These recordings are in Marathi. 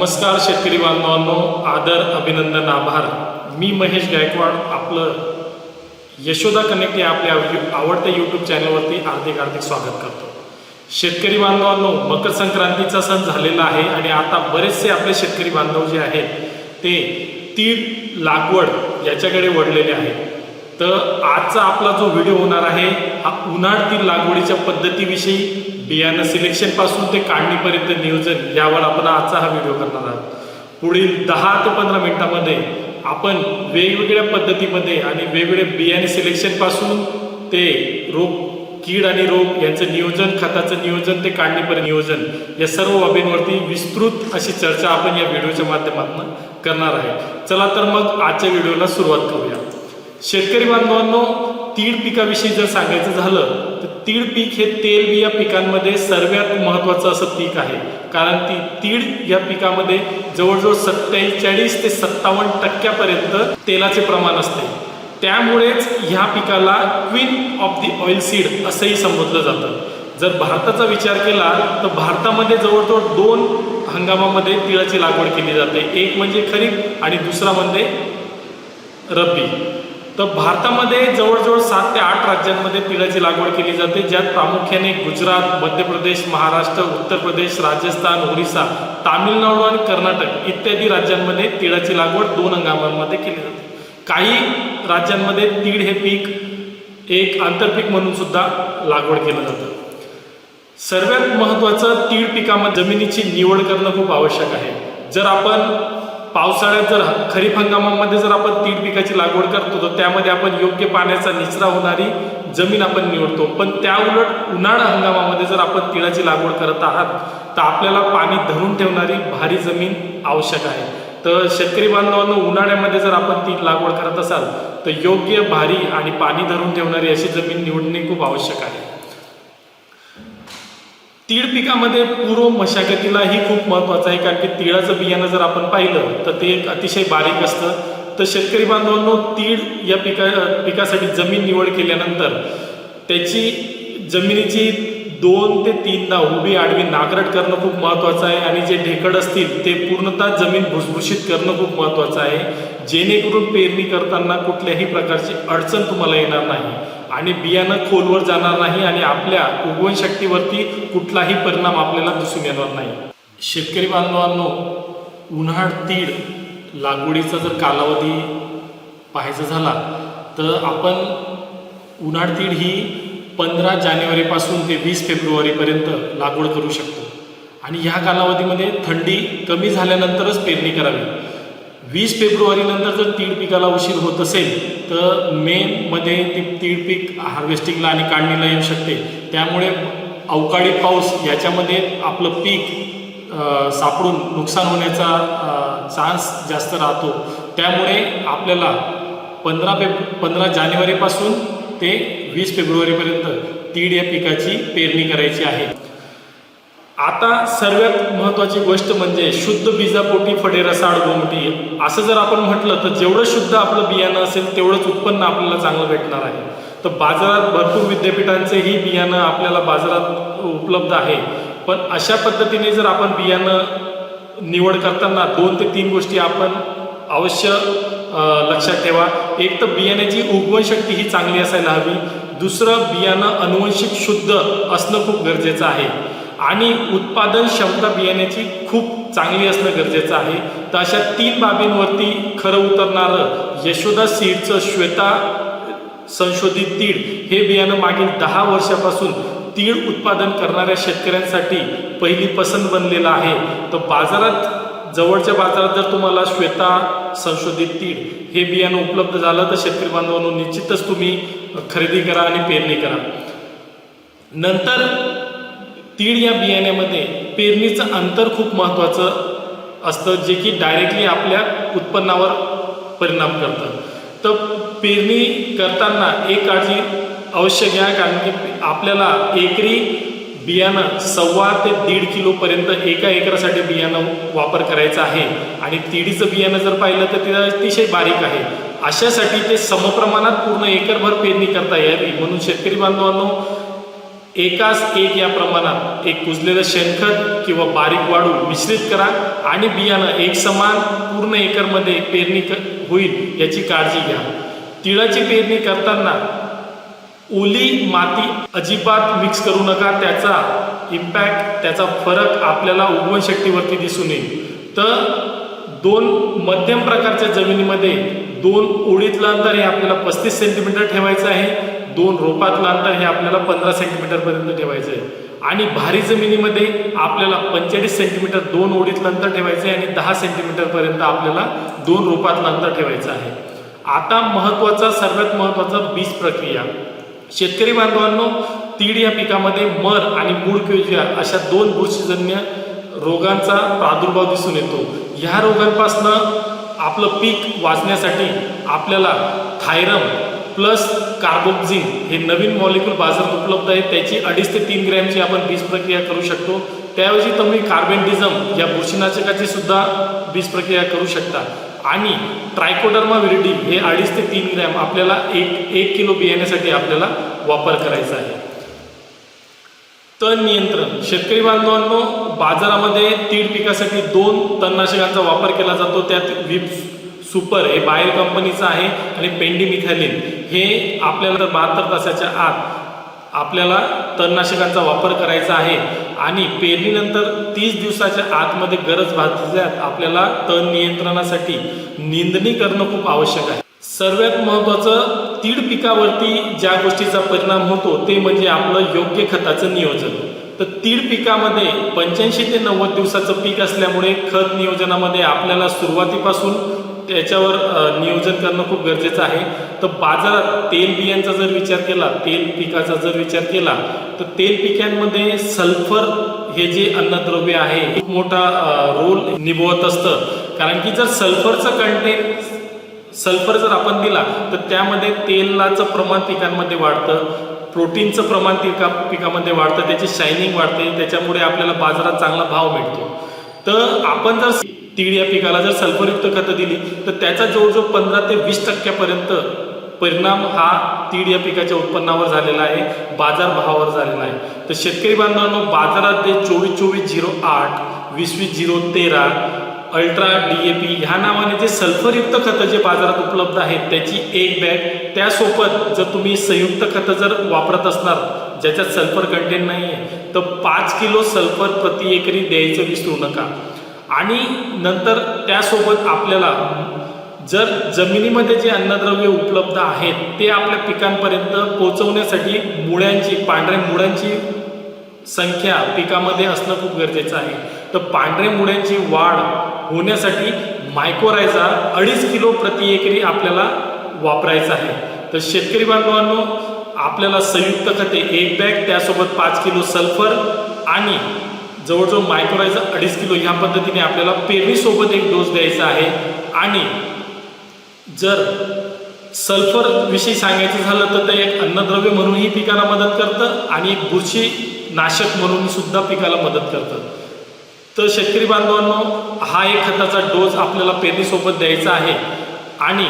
नमस्कार शेतकरी बांधवांनो आदर अभिनंदन आभार. मी महेश गायकवाड आपलं यशोदा कनेक्ट या आपल्या आवडत्या यूट्यूब चॅनलवरती हार्दिक हार्दिक स्वागत करतो. शेतकरी बांधवांनो मकर संक्रांतीचा सण झालेला आहे आणि आता बरेचसे आपले शेतकरी बांधव जे आहेत ते तीळ लागवड याच्याकडे वळलेले आहेत. तर आजचा आपला जो व्हिडिओ होणार आहे हा उन्हाळ तीळ लागवडीच्या पद्धतीविषयी बियाणं सिलेक्शनपासून ते काढणीपर्यंत नियोजन यावर आपण आजचा हा व्हिडिओ करणार आहोत. पुढील दहा ते पंधरा मिनिटामध्ये आपण वेगवेगळ्या पद्धतीमध्ये आणि वेगवेगळ्या बियाणे सिलेक्शनपासून ते रोग कीड आणि रोग यांचं नियोजन खताचं नियोजन ते काढणीपर्यंत नियोजन या सर्व बाबींवरती विस्तृत अशी चर्चा आपण या व्हिडिओच्या माध्यमातून करणार आहे. चला तर मग आजच्या व्हिडिओला सुरुवात करूया. शेतकरी बांधवांनो तीळ पिकाविषयी जर सांगायचं झालं तर तीळ पीक हे तेलबिया पिकांमध्ये सर्वात महत्त्वाचं असं पीक आहे. कारण ती तीळ या पिकामध्ये जवळजवळ सत्तेचाळीस ते सत्तावन्न टक्क्यापर्यंत तेलाचे प्रमाण असते. त्यामुळेच ह्या पिकाला queen of the oil seed असंही संबोधलं जातं. जर भारताचा विचार केला तर भारतामध्ये जवळजवळ दोन हंगामामध्ये तिळाची लागवड केली जाते. एक म्हणजे खरीप आणि दुसरा म्हणजे रब्बी. तर भारतामध्ये जवळजवळ सात ते आठ राज्यांमध्ये तिळाची लागवड केली जाते ज्यात प्रामुख्याने गुजरात मध्य प्रदेश महाराष्ट्र उत्तर प्रदेश राजस्थान ओरिसा तामिळनाडू आणि कर्नाटक इत्यादी राज्यांमध्ये तिळाची लागवड दोन हंगामामध्ये केली जाते. काही राज्यांमध्ये तीळ हे पीक एक आंतरपीक म्हणून सुद्धा लागवड केलं जातं. सर्वात महत्त्वाचं तीळ पिकामध्ये जमिनीची निवड करणं खूप आवश्यक आहे. जर आपण पावसाळ्यात जर खरीप हंगामामध्ये जर आपण तीड पिकाची लागवड करतो तर त्यामध्ये आपण योग्य पाण्याचा निचरा होणारी जमीन आपण निवडतो. पण त्या उलट उन्हाळा हंगामामध्ये जर आपण तिळाची लागवड करत आहात तर आपल्याला पाणी धरून ठेवणारी भारी जमीन आवश्यक आहे. तर शेतकरी बांधवांनो उन्हाळ्यामध्ये जर आपण तीळ लागवड करत असाल तर योग्य भारी आणि पाणी धरून ठेवणारी अशी जमीन निवडणे खूप आवश्यक आहे. तीळ पिकामध्ये पूर्व मशागतीलाही खूप महत्त्वाचं आहे कारण की तिळाचं बियाणं जर आपण पाहिलं तर ते एक अतिशय बारीक असतं. तर शेतकरी बांधवांनो तीळ या पिका पिकासाठी जमीन निवड केल्यानंतर त्याची जमिनीची दोन ते तीनदा उभी आडवी नांगरट करणं खूप महत्त्वाचं आहे आणि जे ढेकड असतील ते पूर्णतः जमीन भुसभुशीत करणं खूप महत्त्वाचं आहे. जेणेकरून पेरणी करताना कुठल्याही प्रकारची अडचण तुम्हाला येणार नाही. आणि बियाणं खोलवर जाणार नाही आणि आपल्या उगवण शक्तीवरती कुठलाही परिणाम आपल्याला दिसून येणार नाही. शेतकरी बांधवांनो उन्हाळ तीळ लागवडीचा जर कालावधी पाहायचा झाला तर आपण उन्हाळ तीळ ही पंधरा जानेवारीपासून ते वीस फेब्रुवारीपर्यंत लागवड करू शकतो. आणि ह्या कालावधीमध्ये थंडी कमी झाल्यानंतरच पेरणी करावी. वीस फेब्रुवारीनंतर जर तीळ पिकाला उशीर होत असेल तर मेमध्ये ती तीळ पीक हार्वेस्टिंगला आणि काढणीला येऊ शकते. त्यामुळे अवकाळी पाऊस याच्यामध्ये आपलं पीक सापडून नुकसान होण्याचा चान्स जास्त राहतो. त्यामुळे आपल्याला पंधरा फेब पंधरा जानेवारीपासून ते वीस फेब्रुवारीपर्यंत तीळ या पिकाची पेरणी करायची आहे. आता सर्वात महत्त्वाची गोष्ट म्हणजे शुद्ध बीजापोटी फडे रसाळ गोमटी असं जर आपण म्हटलं तर जेवढं शुद्ध आपलं बियाणं असेल तेवढंच उत्पन्न आपल्याला चांगलं भेटणार आहे. तर बाजारात भरपूर विद्यापीठांचेही बियाणं आपल्याला बाजारात उपलब्ध आहे. पण अशा पद्धतीने जर आपण बियाणं निवड करताना दोन ते तीन गोष्टी आपण अवश्य लक्षात ठेवा. एक तर बियाण्याची उगवण शक्ती ही चांगली असायला हवी. दुसरं बियाणं अनुवंशिक शुद्ध असणं खूप गरजेचं आहे. आणि उत्पादन क्षमता बियाण्याची खूप चांगली असणं गरजेचं आहे. तर अशा तीन बाबींवरती खरं उतरणारं यशोदा सीडचं श्वेता संशोधित तीळ हे बियाणं मागील दहा वर्षापासून तीळ उत्पादन करणाऱ्या शेतकऱ्यांसाठी पहिली पसंत बनलेलं आहे. तर बाजारात जवळच्या बाजारात जर तुम्हाला श्वेता संशोधित तीळ हे बियाणं उपलब्ध झालं तर शेतकरी बांधवांनो निश्चितच तुम्ही खरेदी करा आणि पेरणी करा. नंतर तीळ या बियाण्यामध्ये पेरणीचं अंतर खूप महत्त्वाचं असतं जे की डायरेक्टली आपल्या उत्पन्नावर परिणाम करतं. तर पेरणी करताना एक काळजी अवश्य घ्या कारण की आपल्याला एकरी बियाणं सव्वा ते दीड किलोपर्यंत एका एकरासाठी बियाणं वापर करायचा आहे. आणि तिडीचं बियाणं जर पाहिलं तर ते अतिशय बारीक आहे. अशासाठी ते समप्रमाणात पूर्ण एकरभर पेरणी करता यावी. म्हणून शेतकरी बांधवांनो एकास एक या प्रमाणात एक कुजलेलं शेणखत किंवा बारीक वाळू मिश्रित करा आणि बियाणं एक समान पूर्ण एकरमध्ये पेरणी होईल याची काळजी घ्या. तिळाची पेरणी करताना ओली माती अजिबात मिक्स करू नका त्याचा इम्पॅक्ट त्याचा फरक आपल्याला उगवण शक्तीवरती दिसून येईल. तर दोन मध्यम प्रकारच्या जमिनीमध्ये दोन ओळीतलं अंतर हे आपल्याला पस्तीस सेंटीमीटर ठेवायचं आहे. दोन रोपातलं अंतर हे आपल्याला पंधरा सेंटीमीटरपर्यंत ठेवायचं आहे आणि भारी जमिनीमध्ये आपल्याला पंचेचाळीस सेंटीमीटर दोन ओढीतलं अंतर ठेवायचं आहे आणि दहा सेंटीमीटरपर्यंत आपल्याला दोन रोपातलं अंतर ठेवायचं आहे. आता महत्त्वाचा सर्वात महत्त्वाचा बीज प्रक्रिया. शेतकरी बांधवांनो तीड या पिकामध्ये मर आणि मूळ क्युजिया अशा दोन बुरशीजन्य रोगांचा प्रादुर्भाव दिसून येतो. ह्या रोगांपासनं आपलं पीक वाचण्यासाठी आपल्याला थायरम प्लस कार्बोक्झिन हे नवीन मॉलिक्यूल बाजारात उपलब्ध आहे त्याची अडीच ते तीन ग्रॅमची आपण बीज प्रक्रिया करू शकतो. त्याऐवजी तुम्ही कार्बेंटिझम या बुरशीनाशकाची सुद्धा बीज प्रक्रिया करू शकता. आणि ट्रायकोडर्मा विरिडी हे अडीच ते तीन ग्रॅम आपल्याला एक एक किलो बियाण्यासाठी आपल्याला वापर करायचा आहे. तण नियंत्रण. शेतकरी बांधवांनो बाजारामध्ये तीड पिकासाठी दोन तणनाशकांचा वापर केला जातो. त्यात विप सुपर हे बायर कंपनीचं आहे आणि पेंडीमिथॅलिन हे आपल्याला बहात्तर तासाच्या आत आपल्याला तणनाशकांचा वापर करायचा आहे. आणि पेरणीनंतर तीस दिवसाच्या आतमध्ये गरज भासल्यास आपल्याला तण नियंत्रणासाठी निंदणी करणं खूप आवश्यक आहे. सर्वात महत्त्वाचं तीड पिकावरती ज्या गोष्टीचा परिणाम होतो ते म्हणजे आपलं योग्य खताचं नियोजन. तर तीड पिकामध्ये पंच्याऐंशी ते नव्वद दिवसाचं पीक असल्यामुळे खत नियोजनामध्ये आपल्याला सुरुवातीपासून त्याच्यावर नियोजन करणं खूप गरजेचं आहे. तर बाजारात तेल बियांचा जर विचार केला तेल पिकाचा जर विचार केला तर तेल पिकांमध्ये सल्फर हे जे अन्नद्रव्य आहे खूप मोठा रोल निभवत असतं. कारण की जर सल्फरचं कंटेंट सल्फर जर आपण दिला तर त्यामध्ये तेलाचं प्रमाण पिकांमध्ये वाढतं प्रोटीनचं प्रमाण पिका पिकामध्ये वाढतं त्याची शायनिंग वाढते त्याच्यामुळे आपल्याला बाजारात चांगला भाव मिळतो. तर आपण जर तीळ या पिकाला जर सल्फरयुक्त खतं दिली तर त्याचा जवळजवळ पंधरा ते वीस टक्क्यापर्यंत परिणाम हा तीड या पिकाच्या उत्पन्नावर झालेला आहे बाजारभावावर झालेला आहे. तर शेतकरी बांधवांनो बाजारात ते चोवीस चोवीस झिरो आठ वीस वीस झिरो तेरा अल्ट्रा डी ए पी ह्या नावाने जे सल्फरयुक्त खतं जे बाजारात उपलब्ध आहेत त्याची एक बॅग त्यासोबत जर तुम्ही संयुक्त खतं जर वापरत असणार ज्याच्यात सल्फर कंटेंट नाही आहे तर पाच किलो सल्फर प्रति एकरी द्यायचं विसरू नका. आणि नंतर त्यासोबत आपल्याला जर जमिनीमध्ये जे अन्नद्रव्य उपलब्ध आहेत ते आपल्या पिकांपर्यंत पोहोचवण्यासाठी मुळ्यांची पांढऱ्या मुळ्यांची संख्या पिकामध्ये असणं खूप गरजेचं आहे. तर पांढऱ्या मुळ्यांची वाढ होण्यासाठी मायकोरायझा अडीच किलो प्रति एकरी आपल्याला वापरायचा आहे. तर शेतकरी बांधवांनो आपल्याला संयुक्त खते एक बॅग त्यासोबत पाच किलो सल्फर आणि जवळजवळ मायक्रोरायझा अडीच किलो ह्या पद्धतीने आपल्याला पेरणीसोबत एक डोस द्यायचा आहे. आणि जर सल्फर विषयी सांगायचं झालं तर ते एक अन्नद्रव्य म्हणूनही पिकाला मदत करतं आणि एक बुरशी नाशक म्हणून सुद्धा पिकाला मदत करतं. तर शेतकरी बांधवांनो हा एक खताचा डोस आपल्याला पेरणीसोबत द्यायचा आहे. आणि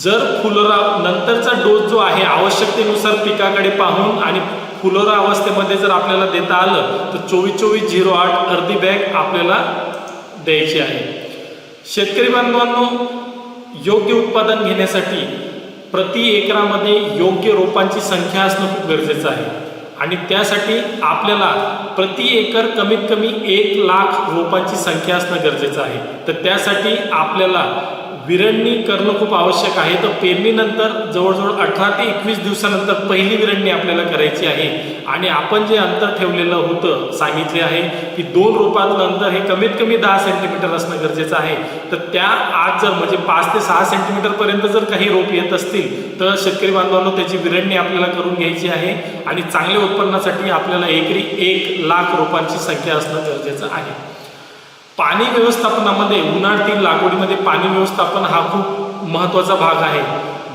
जर फुलोरा नंतरचा डोस जो आहे आवश्यकतेनुसार पिकाकडे पाहून आणि फुलोरा अवस्थेमध्ये जर आपल्याला देता आलं तर चोवीस चोवीस झिरो आठ अर्धी बॅग आपल्याला द्यायची आहे. शेतकरी बांधवांनो योग्य उत्पादन घेण्यासाठी प्रति एकरामध्ये योग्य रोपांची संख्या असणं खूप गरजेचं आहे. आणि त्यासाठी आपल्याला प्रति एकर कमीत कमी एक लाख रोपांची संख्या असणं गरजेचं आहे. तर त्यासाठी आपल्याला विरळणी करणं खूप आवश्यक आहे. तर पेरणीनंतर जवळजवळ अठरा ते एकवीस दिवसानंतर पहिली विरणणी आपल्याला करायची आहे. आणि आपण जे अंतर ठेवलेलं होतं सांगितले आहे की दोन रोपातलं अंतर हे कमीत कमी दहा सेंटीमीटर असणं गरजेचं आहे. तर त्या आज जर म्हणजे पाच ते सहा सेंटीमीटरपर्यंत जर काही रोप येत असतील तर शेतकरी बांधवांनो त्याची विरणणी आपल्याला करून घ्यायची आहे. आणि चांगल्या उत्पन्नासाठी आपल्याला एकरी एक लाख रोपांची संख्या असणं गरजेचं आहे. पाणी व्यवस्थापनामध्ये उन्हाळ्यातील लागवडीमध्ये पाणी व्यवस्थापन हा खूप महत्त्वाचा भाग आहे.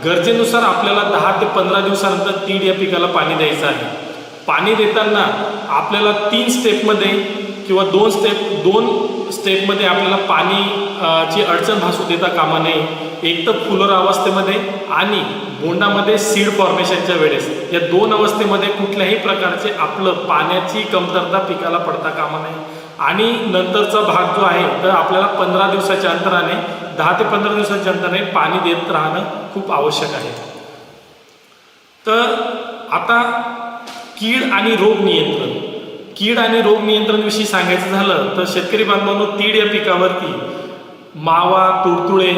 गरजेनुसार आपल्याला दहा ते पंधरा दिवसानंतर तीड या पिकाला पाणी द्यायचं आहे. पाणी देताना आपल्याला तीन स्टेपमध्ये किंवा दोन स्टेप दोन स्टेपमध्ये आपल्याला पाणी ची अडचण भासू देता कामा नये. एक तर फुलर अवस्थेमध्ये आणि बोंडामध्ये सीड फॉर्मेशनच्या वेळेस. या दोन अवस्थेमध्ये कुठल्याही प्रकारचे आपलं पाण्याची कमतरता पिकाला पडता कामा नये. आणि नंतरचा भाग जो आहे तर आपल्याला पंधरा दिवसाच्या अंतराने दहा ते पंधरा दिवसाच्या अंतराने पाणी देत राहणं खूप आवश्यक आहे. तर आता कीड आणि रोग नियंत्रण. कीड आणि रोग नियंत्रणविषयी सांगायचं झालं तर शेतकरी बांधवांनो तीड या पिकावरती मावा तुडतुळे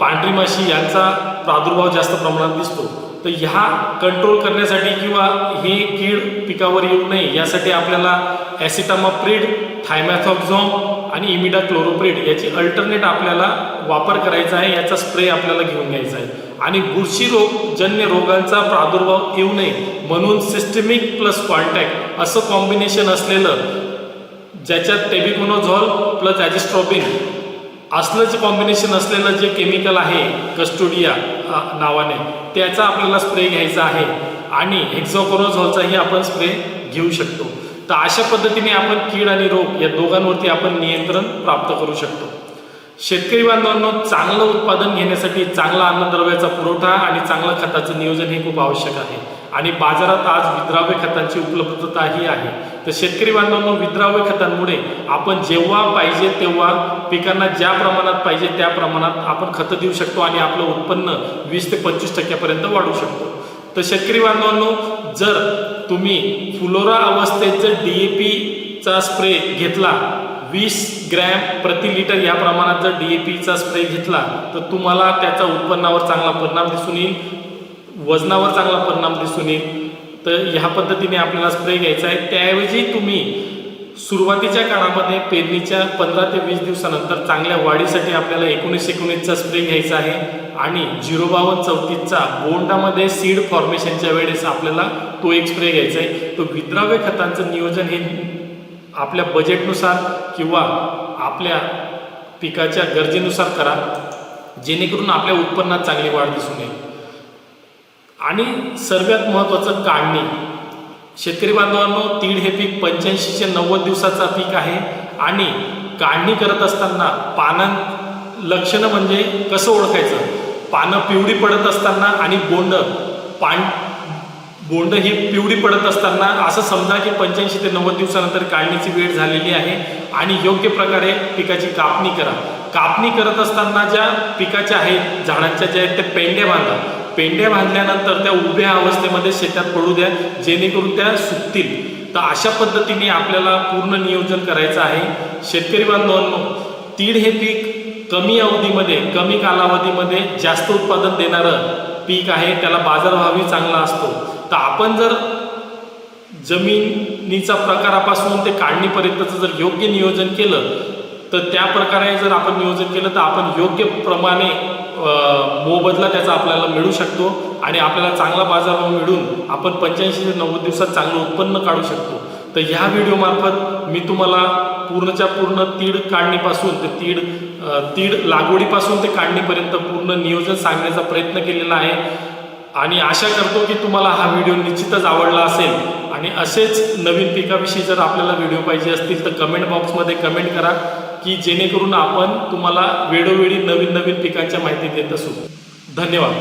पांढरी माशी यांचा प्रादुर्भाव जास्त प्रमाणात दिसतो. तर ह्या कंट्रोल करण्यासाठी किंवा ही कीड पिकावर येऊ नये यासाठी आपल्याला ॲसिटामाप्रिड थायमॅथॉक्झॉम आणि इमिडा क्लोरोप्रिड याची अल्टरनेट आपल्याला वापर करायचा आहे याचा स्प्रे आपल्याला घेऊन घ्यायचा आहे. आणि बुरशी रोग जन्य रोगांचा प्रादुर्भाव येऊ नये म्हणून सिस्टमिक प्लस कॉन्टॅक्ट असं कॉम्बिनेशन असलेलं ज्याच्यात टेबिकोनोझॉल प्लस ॲजिस्ट्रॉबिन असलं जे कॉम्बिनेशन असलेलं जे केमिकल आहे कस्टोडिया नावाने त्याचा आपल्याला स्प्रे घ्यायचा आहे. आणि हेक्झोकोनोझॉलचाही आपण स्प्रे घेऊ शकतो. तर अशा पद्धतीने आपण कीड आणि रोग या दोघांवरती आपण नियंत्रण प्राप्त करू शकतो. शेतकरी बांधवांनो चांगलं उत्पादन घेण्यासाठी चांगला अन्नद्रव्याचा पुरवठा आणि चांगलं खताचं नियोजन हे खूप आवश्यक आहे. आणि बाजारात आज विद्राव्य खतांची उपलब्धताही आहे. तर शेतकरी बांधवांनो विद्राव्य खतांमुळे आपण जेव्हा पाहिजे तेव्हा पिकांना ज्या प्रमाणात पाहिजे त्या प्रमाणात आपण खतं देऊ शकतो आणि आपलं उत्पन्न वीस ते पंचवीस टक्क्यापर्यंत वाढू शकतो. तर शेतकरी बांधवांनो जर तुम्ही फुलोरा अवस्थेत जर डी ए पीचा स्प्रे घेतला वीस ग्रॅम प्रति लिटर या प्रमाणात जर डी ए पीचा स्प्रे घेतला तर तुम्हाला त्याचा उत्पन्नावर चांगला परिणाम दिसून येईल. वजनावर चांगला परिणाम दिसून येईल. तर ह्या पद्धतीने आपल्याला स्प्रे घ्यायचा आहे. त्याऐवजी तुम्ही सुरुवातीच्या काळामध्ये पेरणीच्या पंधरा ते वीस दिवसानंतर चांगल्या वाढीसाठी आपल्याला एकोणीस एकोणीसचा स्प्रे घ्यायचा आहे. आणि झिरो बावन्न चौतीसचा बोंडामध्ये सीड फॉर्मेशनच्या वेळेस आपल्याला तो एक स्प्रे घ्यायचा आहे. तो विद्राव्य खतांचं नियोजन हे आपल्या बजेटनुसार किंवा आपल्या पिकाच्या गरजेनुसार करा. जेणेकरून आपल्या उत्पन्नात चांगली वाढ दिसून येईल. आणि सर्वात महत्त्वाचं काढणी. शेतकरी बांधवांनो तीळ हे पीक पंच्याऐंशी ते नव्वद दिवसाचा पीक आहे आणि काढणी करत असताना पानं लक्षणं म्हणजे कसं ओळखायचं? पानं पिवळी पडत असताना आणि बोंड पान बोंड ही पिवळी पडत असताना असं समजा की पंच्याऐंशी ते नव्वद दिवसानंतर काढणीची वेळ झालेली आहे आणि योग्य प्रकारे पिकाची कापणी करा. कापणी करत असताना ज्या पिकाच्या आहेत झाडांच्या ज्या आहेत त्या पेंड्या बांधा. पेंड्या बांधल्यानंतर त्या उभ्या अवस्थेमध्ये शेतात पडू द्या जेणेकरून त्या सुकतील. तर अशा पद्धतीने आपल्याला पूर्ण नियोजन करायचं आहे. शेतकरी बांधवांनो तीळ हे पीक कमी अवधीमध्ये कमी कालावधीमध्ये जास्त उत्पादन देणारं पीक आहे. त्याला बाजारभावही चांगला असतो. तर आपण जर जमिनीचा प्रकारापासून ते काढणीपर्यंतचं जर योग्य नियोजन केलं तर त्या प्रकारे जर आपण नियोजन केलं तर आपण योग्य प्रमाणे मोबदला त्याचा आपल्याला मिळू शकतो आणि आपल्याला चांगला बाजारभाव मिळून आपण पंच्याऐंशी ते नव्वद दिवसात चांगलं उत्पन्न काढू शकतो. तर ह्या व्हिडिओमार्फत मी तुम्हाला पूर्णच्या पूर्ण तीड काढणीपासून ते तीड तीड लागवडीपासून ते काढणीपर्यंत पूर्ण नियोजन सांगण्याचा प्रयत्न केलेला आहे. आणि आशा करतो की तुम्हाला हा व्हिडिओ निश्चितच आवडला असेल. आणि असेच नवीन पिकाविषयी जर आपल्याला व्हिडिओ पाहिजे असतील तर कमेंट बॉक्समध्ये कमेंट करा. की जेणेकरून आपण तुम्हाला वेळोवेळी नवीन नवीन पिकांच्या माहिती देत असू. धन्यवाद.